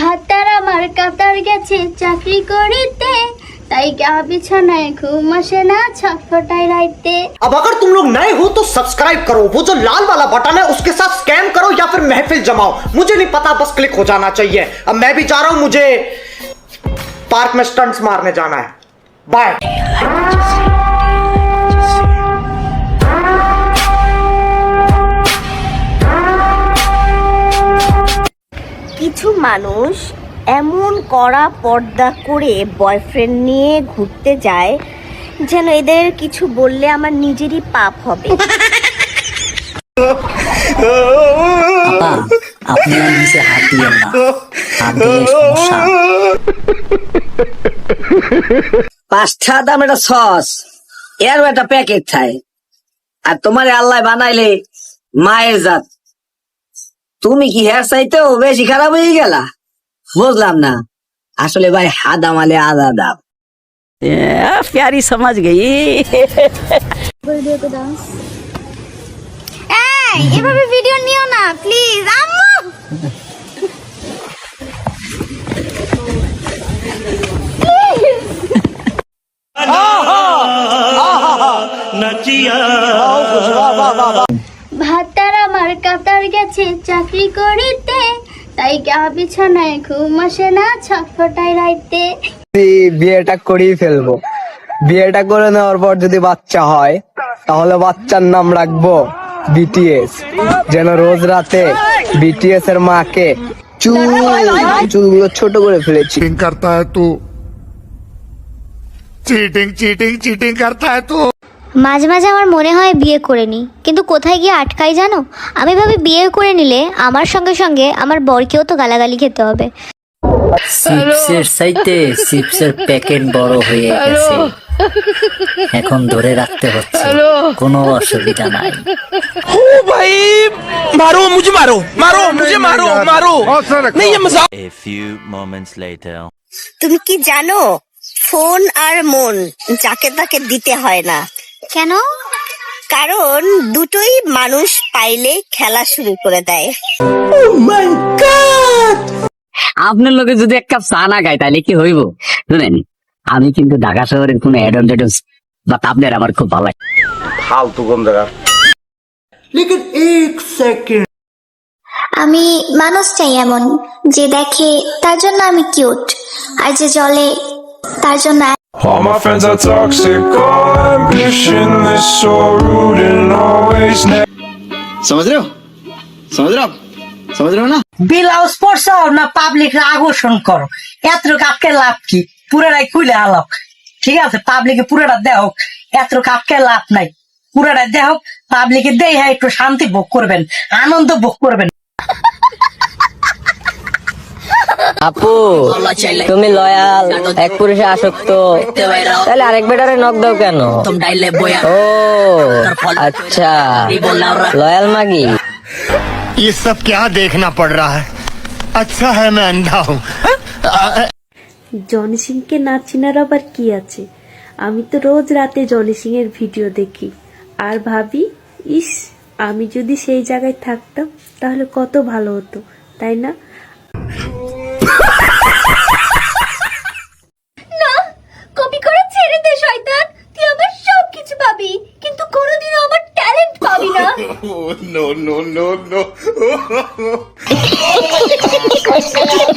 ভাতার আমার কাতার গেছে চাকরি করিতে তাই গা বিছানায় ঘুম আসে না ছটফটাই রাইতে अब अगर तुम लोग नए हो तो सब्सक्राइब करो वो जो लाल वाला बटन है उसके साथ स्कैम करो या फिर महफिल जमाओ मुझे नहीं पता बस क्लिक हो जाना चाहिए अब मैं भी जा रहा हूं मुझे पार्क में स्टंट्स मारने जाना है बाय মানুষ এমন কড়া পর্দা করে বয়ফ্রেন্ড নিয়ে ঘুরতে যায় যেন এদের কিছু বললে আমার নিজেরই পাপ হবে। আপা আপনি আর নিচে হাত দিয়েন না। হাত দিলে সমস্যা। পাঁচটা দাম একটা সস এরও একটা প্যাকেট খায়। আর তোমার আল্লাহ বানাইলে মায়ের জাত। তুমি কি হেয়ার চাইতেও বেশি খারাপ হয়ে গেলা বুঝলাম না আসলে ভাই হাদা মালে আদা দাম प्यारी समझ गई এই এভাবে ভিডিও নিও না প্লিজ আম্মু ভাতার আমার কাতার গেছে চাকরি করিতে। তাই গা বিছানায় ঘুম আসে না ছটফটাই রাইতে। বিয়েটা করি ফেলব। বিয়েটা করে নেওয়ার পর যদি বাচ্চা হয় তাহলে বাচ্চার নাম রাখব বিটিএস যেন রোজ রাতে বিটিএস এর মাকে চুল ছোট করে ফেলেছি। চিটিং চিটিং চিটিং করতে করতা হ্যায় মাঝে মাঝে আমার মনে হয় বিয়ে করে নি। কিন্তু কোথায় গিয়ে আটকাই জানো? আমি ভাবি বিয়ে করে নিলে আমার সঙ্গে সঙ্গে আমার বরকেও তো গালাগালি খেতে হবে। চিপসের চিপসের প্যাকেট বড় হয়ে গেছে। এখন ধরে রাখতে হচ্ছে। কোনো অসুবিধা নাই। A few moments later. তুমি কি জানো ফোন আর মন যাকে তাকে দিতে হয় না। কেন? কারণ দুটোই মানুষ পাইলে খেলা শুরু করে দেয়। আপনার লোকে যদি এক কাপ চা না খায় তাহলে কি হইব? শুনেন আমি কিন্তু ঢাকা শহরের কোন অ্যাডম বা আপনার আমার খুব ভালো লাগে। ফালতু কোন লেকিন এক সেকেন্ড আমি মানুষ চাই এমন যে দেখে তার জন্য আমি কিউট আর যে জলে তার জন্য All my friends are toxic, all ambitionless, so rude and always negative. समझ रहे हो समझ रहे हो आप समझ रहे हो ना ব্লাউজ পরছো না পাবলিক আকর্ষণ করো এত কাপকে লাভ কি পুরোটাই খুলে আলাপ ঠিক আছে পাবলিকে পুরোটা দেহ এত কাপকে লাভ নাই পুরোটা দেহ পাবলিকে দেই হ্যাঁ একটু শান্তি ভোগ করবেন আনন্দ ভোগ করবেন আপু তুমি লয়াল এক পুরুষে আসক্ত তাহলে আরেক বেটারে নক দাও কেন ও আচ্ছা লয়াল মাগি ये सब क्या देखना पड़ रहा है अच्छा है मैं अंधा हूँ জনি সিংকে না চিনার আবার কি আছে আমি তো রোজ রাতে জনি সিং এর ভিডিও দেখি আর ভাবি ইস আমি যদি সেই জায়গায় থাকতাম তাহলে কত ভালো হতো তাই না না no, no, no, no.